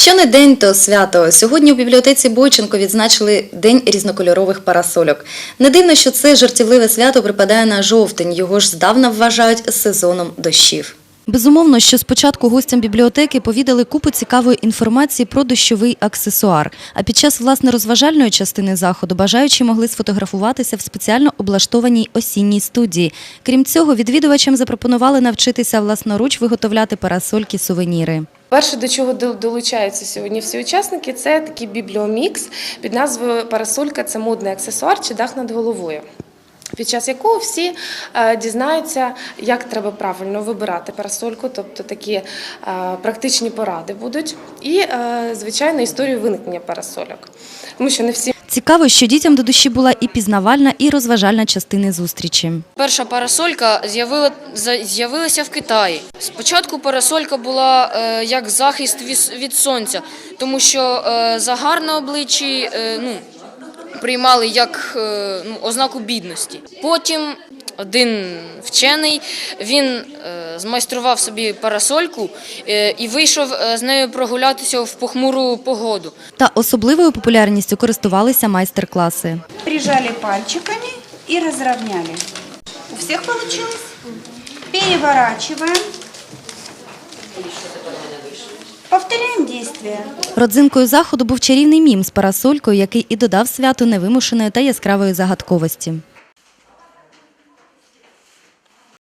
Що не день, то свято. Сьогодні у бібліотеці Бойченко відзначили День різнокольорових парасольок. Не дивно, що це жартівливе свято припадає на жовтень. Його ж здавна вважають сезоном дощів. Безумовно, що спочатку гостям бібліотеки повідали купу цікавої інформації про дощовий аксесуар. А під час власне розважальної частини заходу бажаючі могли сфотографуватися в спеціально облаштованій осінній студії. Крім цього, відвідувачам запропонували навчитися власноруч виготовляти парасольки-сувеніри. Перше, до чого долучаються сьогодні всі учасники, це такий бібліомікс під назвою Парасолька це модний аксесуар чи дах над головою. Під час якого всі е, дізнаються, як треба правильно вибирати парасольку, тобто такі е, практичні поради будуть, і, е, звичайно, історію виникнення парасольок. Тому що не всі Цікаво, що дітям до душі була і пізнавальна, і розважальна частини зустрічі. Перша парасолька з'явила, за- з'явилася в Китаї. Спочатку парасолька була е, як захист від, від сонця, тому що е, загар на обличчі е, ну, приймали як е, ну, ознаку бідності. Потім один вчений він е, змайстрував собі парасольку е, і вийшов з нею прогулятися в похмуру погоду. Та особливою популярністю користувалися майстер-класи. Прижали пальчиками и разровняли. У всех получилось? Переворачиваем. Повторяем действие. Родзинкою заходу був чарівний мім з парасолькою, який і додав святу невимушеної та яскравої загадковості.